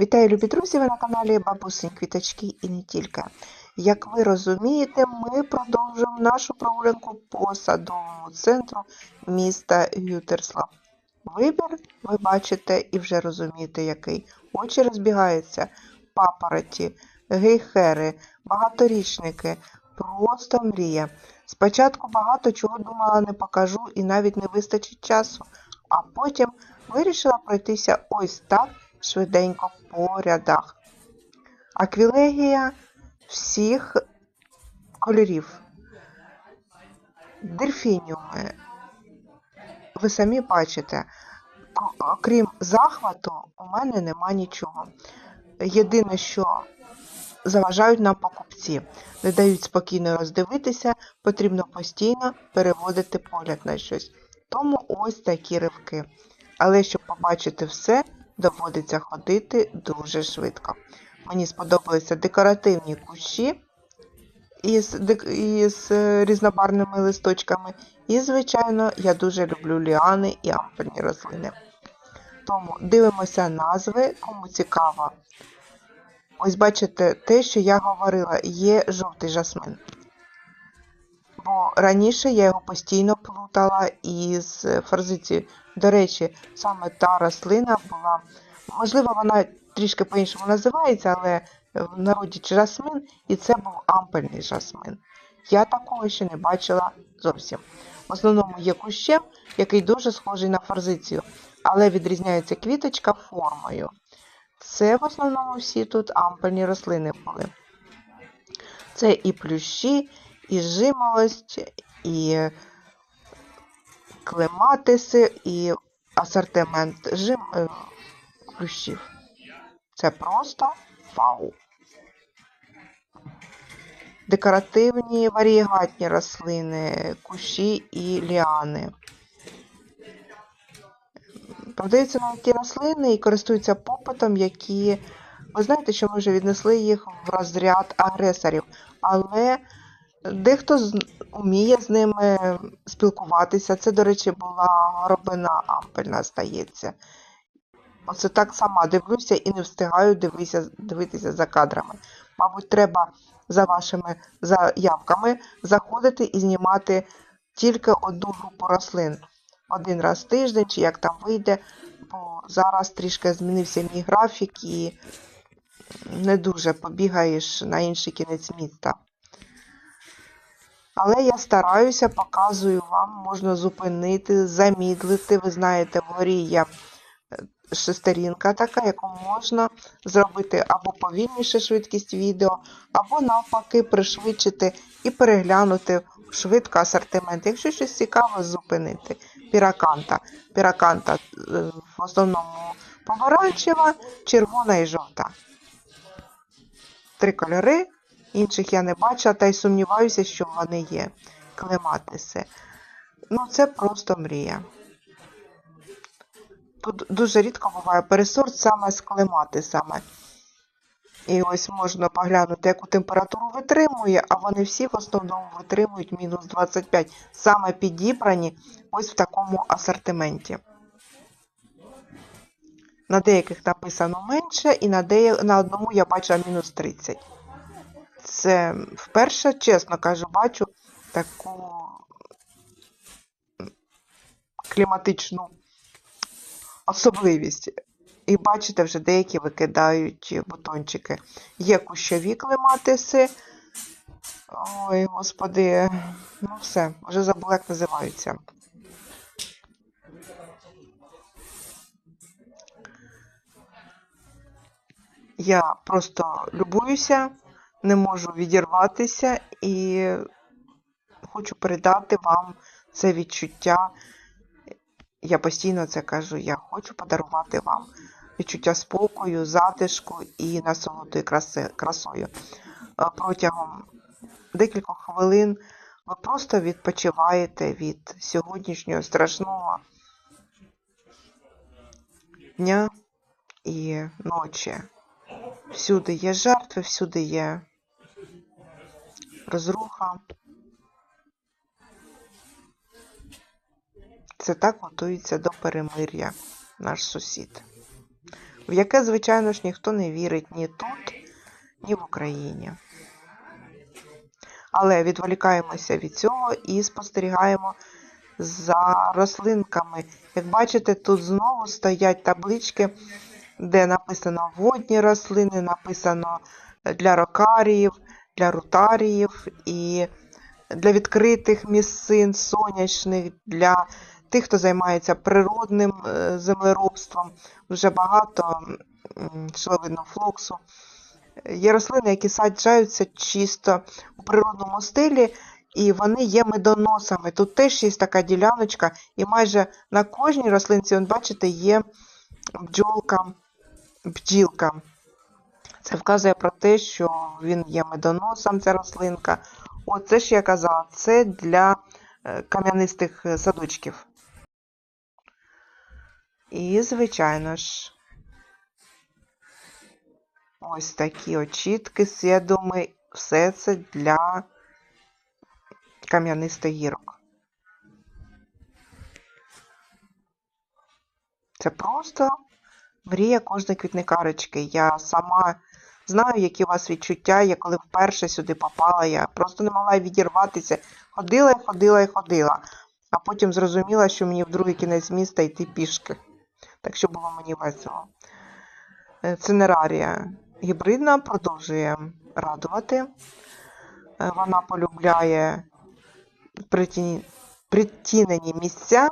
Вітаю, любі друзі! Ви на каналі Бабусень Квіточки і не тільки. Як ви розумієте, ми продовжуємо нашу прогулянку по садовому центру міста Гютерслав. Вибір ви бачите і вже розумієте, який. Очі розбігаються, папороті, гейхери, багаторічники. Просто мрія. Спочатку багато чого думала не покажу і навіть не вистачить часу, а потім вирішила пройтися ось так швиденько по рядах. Аквілегія всіх кольорів. Дельфініуми. Ви самі бачите, к- окрім захвату, у мене нема нічого. Єдине, що заважають нам покупці, не дають спокійно роздивитися, потрібно постійно переводити погляд на щось. Тому ось такі ривки. Але щоб побачити все, доводиться ходити дуже швидко. Мені сподобалися декоративні кущі із, із е, різнобарвними листочками. І, звичайно, я дуже люблю ліани і ампельні рослини. Тому дивимося назви, кому цікаво. Ось бачите, те, що я говорила, є жовтий жасмин. Бо раніше я його постійно плутала із форзицією. До речі, саме та рослина була, можливо, вона трішки по-іншому називається, але в народі жасмин, і це був ампельний жасмин. Я такого ще не бачила зовсім. В основному є кущем, який дуже схожий на форзицію, але відрізняється квіточка формою. Це в основному всі тут ампельні рослини були. Це і плющі, і жимолость, і клематиси, і асортимент жим... е, плющів. Це просто вау. Декоративні варієгатні рослини, кущі і ліани. Продаються навіть ті рослини і користуються попитом, які, ви знаєте, що ми вже віднесли їх в розряд агресорів, але дехто з, вміє з ними спілкуватися. Це, до речі, була горобина ампельна, здається. Оце так сама дивлюся і не встигаю дивитися, дивитися за кадрами. Мабуть, треба за вашими заявками заходити і знімати тільки одну групу рослин один раз в тиждень, чи як там вийде, бо зараз трішки змінився мій графік і не дуже побігаєш на інший кінець міста. Але я стараюся, показую вам, можна зупинити, замідлити. Ви знаєте, вгорі є е, шестерінка така, яку можна зробити або повільніше швидкість відео, або навпаки пришвидшити і переглянути швидко асортимент. Якщо щось цікаве, зупинити. Піраканта. Піраканта е, в основному помаранчева, червона і жовта. Три кольори. Інших я не бачила, та й сумніваюся, що вони є. Клематиси. Ну, це просто мрія. Тут дуже рідко буває пересорт саме з клематисами. І ось можна поглянути, яку температуру витримує, а вони всі в основному витримують мінус 25. Саме підібрані ось в такому асортименті. На деяких написано менше, і на, дея... на одному я бачила мінус 30. Це вперше, чесно кажу, бачу таку кліматичну особливість. І бачите, вже деякі викидають бутончики. Є кущові клематиси. Ой, господи, ну все, вже забула, як називаються. Я просто любуюся, не можу відірватися і хочу передати вам це відчуття. Я постійно це кажу, я хочу подарувати вам відчуття спокою, затишку і насолоди краси, красою. Е, Протягом декількох хвилин ви просто відпочиваєте від сьогоднішнього страшного дня і ночі. Всюди є жертви, всюди є розруха. Це так готується до перемир'я наш сусід. в яке, звичайно ж, ніхто не вірить ні тут, ні в Україні. Але відволікаємося від цього і спостерігаємо за рослинками. Як бачите, тут знову стоять таблички, де написано водні рослини, написано для рокаріїв, для рутаріїв і для відкритих місцин сонячних, для тих, хто займається природним е, землеробством. Дуже багато м, флоксу. Є рослини, які саджаються чисто у природному стилі, і вони є медоносами. Тут теж є така діляночка, і майже на кожній рослинці, бачите, є бджолка, бджілка. Це вказує про те, що він є медоносом, ця рослинка. Оце ж я казала, це для е, кам'янистих е, садочків. І, звичайно ж, ось такі очітки, седуми, все це для кам'янистих гірок. Це просто мрія кожної квітникарочки. Я сама знаю, які у вас відчуття. Я коли вперше сюди попала, я просто не могла відірватися. Ходила і ходила і ходила. А потім зрозуміла, що мені в другий кінець міста йти пішки. Так що було мені весело. Е, Цинерарія гібридна продовжує радувати. Е, Вона полюбляє притінені місця,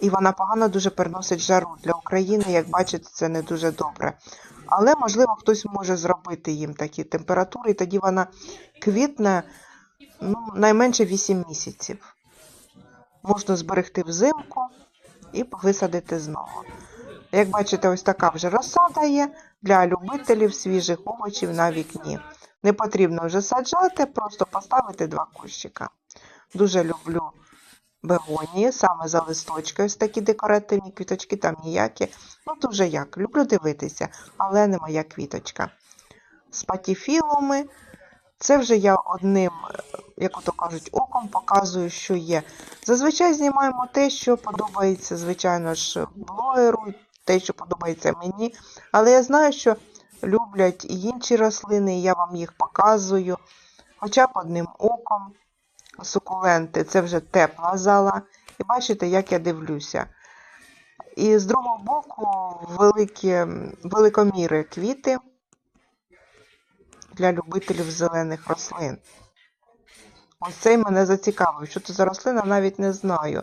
і вона погано дуже переносить жару. Для України, як бачите, це не дуже добре. Але, можливо, хтось може зробити їм такі температури, і тоді вона квітне ну, найменше 8 місяців. Можна зберегти взимку і висадити знову. Як бачите, ось така вже розсада є для любителів свіжих овочів на вікні. Не потрібно вже саджати, просто поставити два кущика. Дуже люблю бегонії, саме за листочки, ось такі декоративні квіточки, там ніякі. Ну, дуже як. Люблю дивитися, але не моя квіточка. З патіфілами. Це вже я одним, е, як ото кажуть, оком показую, що є. Зазвичай знімаємо те, що подобається, звичайно ж, блогеру, те, що подобається мені. Але я знаю, що люблять і інші рослини, і я вам їх показую. Хоча б одним оком. Сукуленти це вже тепла зала. І бачите, як я дивлюся. І з другого боку великі, великоміри квіти для любителів зелених рослин. Ось цей мене зацікавив. Що це за рослина, навіть не знаю.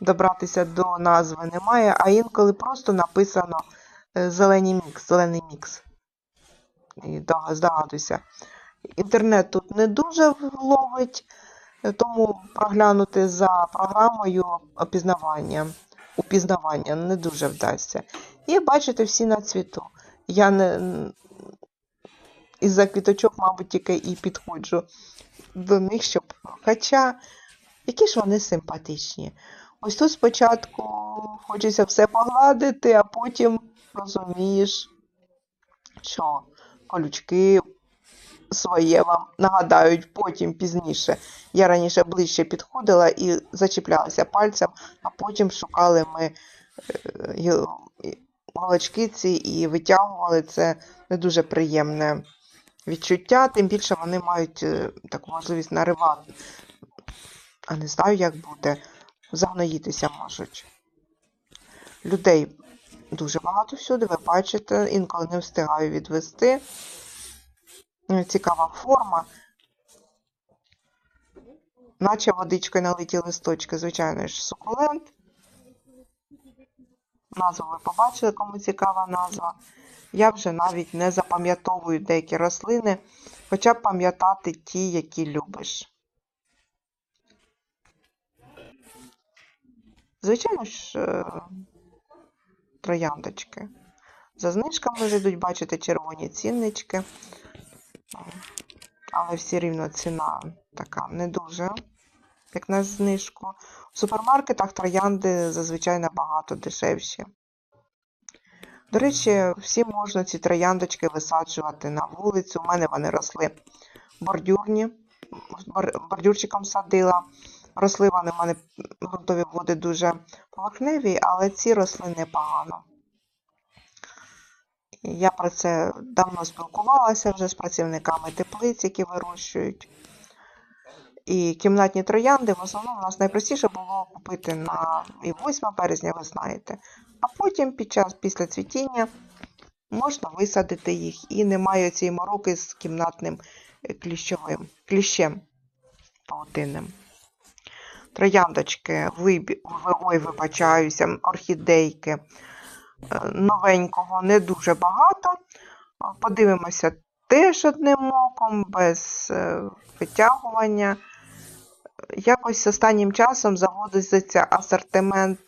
Добратися до назви немає, а інколи просто написано е, зелений мікс, зелений мікс. І здогадуйся. Інтернет тут не дуже ловить, тому проглянути за програмою опізнавання, упізнавання не дуже вдасться. І бачите, всі на цвіту. Я не із-за квіточок, мабуть, тільки і підходжу до них, щоб. Хоча, які ж вони симпатичні. Ось тут спочатку хочеться все погладити, а потім розумієш, що колючки своє вам нагадають потім пізніше. Я раніше ближче підходила і зачіплялася пальцем, а потім шукали ми е, гі- голочки ці і витягували це не дуже приємне відчуття, тим більше вони мають е, таку можливість наривати. А не знаю, як буде. Загноїтися можуть. Людей дуже багато всюди, ви бачите, інколи не встигаю відвести. Е, Цікава форма. Наче водичкою налиті листочки, звичайно ж, сукулент. Назву ви побачили, кому цікава назва. Я вже навіть не запам'ятовую деякі рослини, хоча б пам'ятати ті, які любиш. Звичайно ж, е, трояндочки. За знижками вже йдуть, бачите, червоні ціннички. Але все рівно ціна така не дуже, як на знижку. В супермаркетах троянди зазвичай набагато дешевші. До речі, всі можна ці трояндочки висаджувати на вулицю. У мене вони росли бордюрні, бордюрчиком садила. Росли вони в мене ґрунтові води дуже поверхневі, але ці росли непогано. Я про це давно спілкувалася вже з працівниками теплиць, які вирощують. І кімнатні троянди в основному у нас найпростіше було купити на і 8 березня, ви знаєте. А потім під час після цвітіння можна висадити їх і немає цієї мороки з кімнатним е, кліщовим, кліщем паутинним. Трояндочки, вибі... ой, вибачаюся, орхідейки. Новенького не дуже багато. Подивимося теж одним оком, без е, витягування. Якось останнім часом заводиться асортимент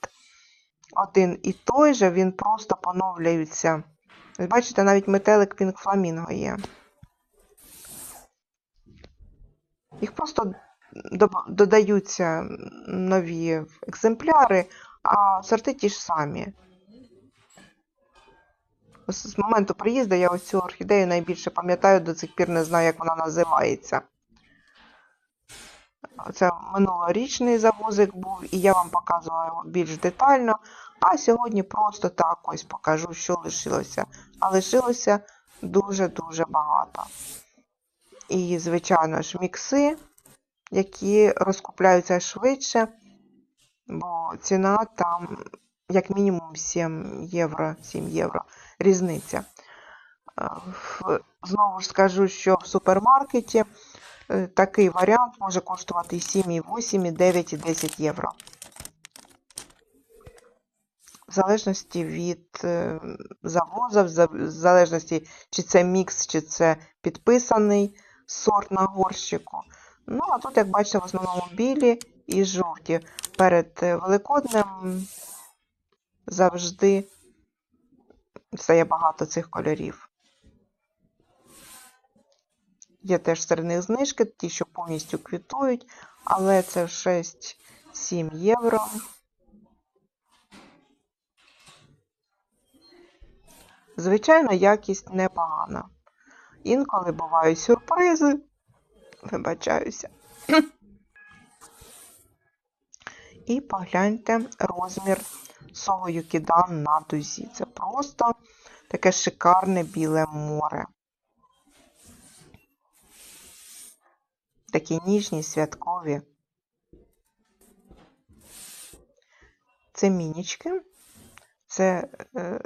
один і той же, він просто поновлюється. Бачите, навіть метелик Пінк Фламінго є. Їх просто додаються нові екземпляри, а сорти ті ж самі. З моменту приїзду я ось цю орхідею найбільше пам'ятаю, до цих пір не знаю, як вона називається. Це минулорічний завозик був, і я вам показувала його більш детально. А сьогодні просто так ось покажу, що лишилося. А лишилося дуже-дуже багато. І, звичайно ж, мікси, які розкупляються швидше, бо ціна там як мінімум 7 євро, 7 євро різниця. Е, Знову ж скажу, що в супермаркеті е, такий варіант може коштувати і 7, і 8, і 9, і 10 євро. В залежності від е, завозу, в залежності, чи це мікс, чи це підписаний сорт на горщику. Ну, а тут, як бачите, в основному білі і жовті. Перед Великоднем завжди стає багато цих кольорів. Є теж серед них знижки, ті, що повністю квітують, але це 6-7 євро. Звичайно, якість непогана. Інколи бувають сюрпризи. Вибачаюся. І погляньте розмір Сого Юкідан на дузі. Це просто таке шикарне біле море. Такі ніжні, святкові. Це мінічки. Це е,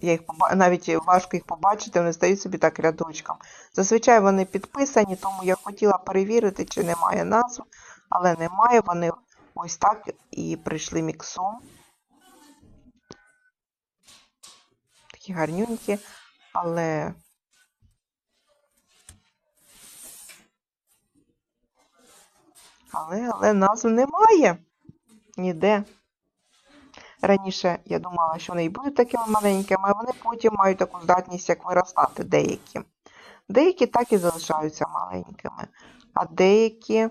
я їх навіть важко їх побачити, вони стають собі так рядочком. Зазвичай вони підписані, тому я хотіла перевірити, чи немає назв, але немає. Вони ось так і прийшли міксом. Такі гарнюнькі, але але, але назв немає ніде. Раніше я думала, що вони і будуть такими маленькими, а вони потім мають таку здатність, як виростати деякі. Деякі так і залишаються маленькими, а деякі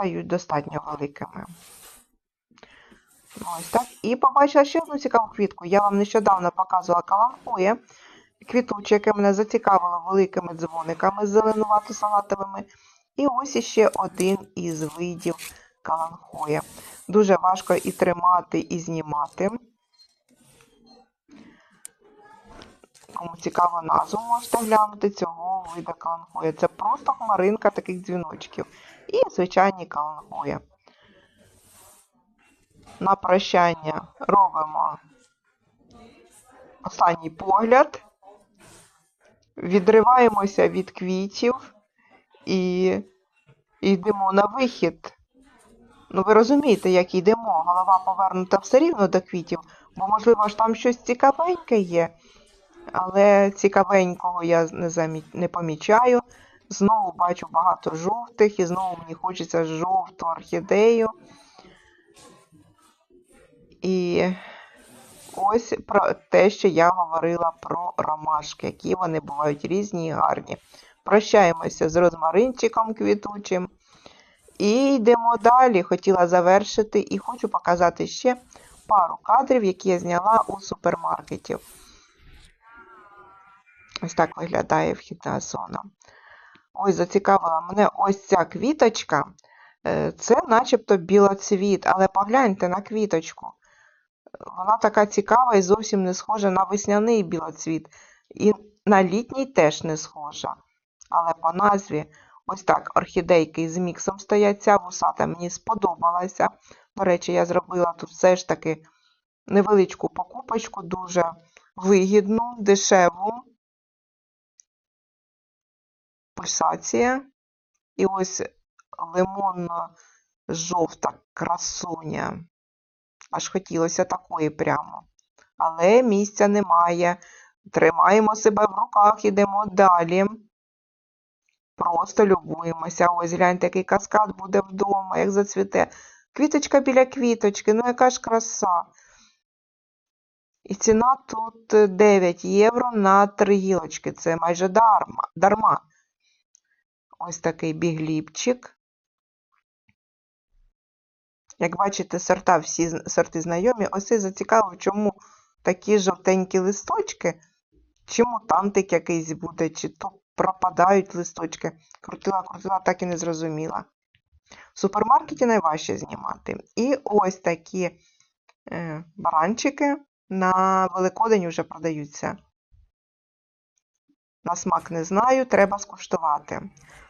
стають достатньо великими. Ось так. І побачила ще одну цікаву квітку. Я вам нещодавно показувала каланхоє, квітуче, яке мене зацікавило великими дзвониками зеленувато-салатовими. І ось іще один із видів каланхоя. Дуже важко і тримати, і знімати. Кому цікаво назву, можете глянути цього вида каланхоя. Це просто хмаринка таких дзвіночків. І звичайні каланхоя. На прощання робимо останній погляд. Відриваємося від квітів і йдемо на вихід. Ну, ви розумієте, як йдемо. Голова повернута все рівно до квітів, бо, можливо, ж там щось цікавеньке є. Але цікавенького я не, замі... не помічаю. Знову бачу багато жовтих, і знову мені хочеться жовту орхідею. І ось про те, що я говорила про ромашки, які вони бувають різні і гарні. Прощаємося з розмаринчиком квітучим. І йдемо далі. Хотіла завершити і хочу показати ще пару кадрів, які я зняла у супермаркеті. Ось так виглядає вхідна зона. Ось зацікавила мене ось ця квіточка. Е, Це начебто білоцвіт, але погляньте на квіточку. Вона така цікава і зовсім не схожа на весняний білоцвіт. І на літній теж не схожа. Але по назві ось так орхідейки з міксом стоять. Ця вусата мені сподобалася. До речі, я зробила тут все ж таки невеличку покупочку, дуже вигідну, дешеву. Пульсація. І ось лимонно-жовта красуня. Аж хотілося такої прямо. Але місця немає. Тримаємо себе в руках, ідемо далі. Просто любуємося. Ось гляньте, який каскад буде вдома, як зацвіте. Квіточка біля квіточки, ну яка ж краса. І ціна тут 9 євро на 3 гілочки. Це майже дарма. дарма. Ось такий бігліпчик. Як бачите, сорта всі сорти знайомі. Ось цей зацікавив, чому такі жовтенькі листочки, чи мутантик якийсь буде, чи то пропадають листочки. Крутила, крутила, так і не зрозуміла. В супермаркеті найважче знімати. І ось такі е, баранчики на Великодень вже продаються. На смак не знаю, треба скуштувати.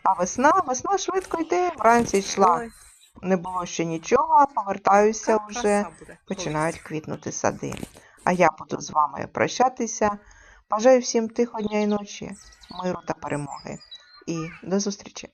А весна, весна швидко йде, вранці йшла. Не було ще нічого, а повертаюся вже. Починають квітнути сади. А я буду з вами прощатися. Бажаю всім тихо дня і ночі, миру та перемоги. І до зустрічі!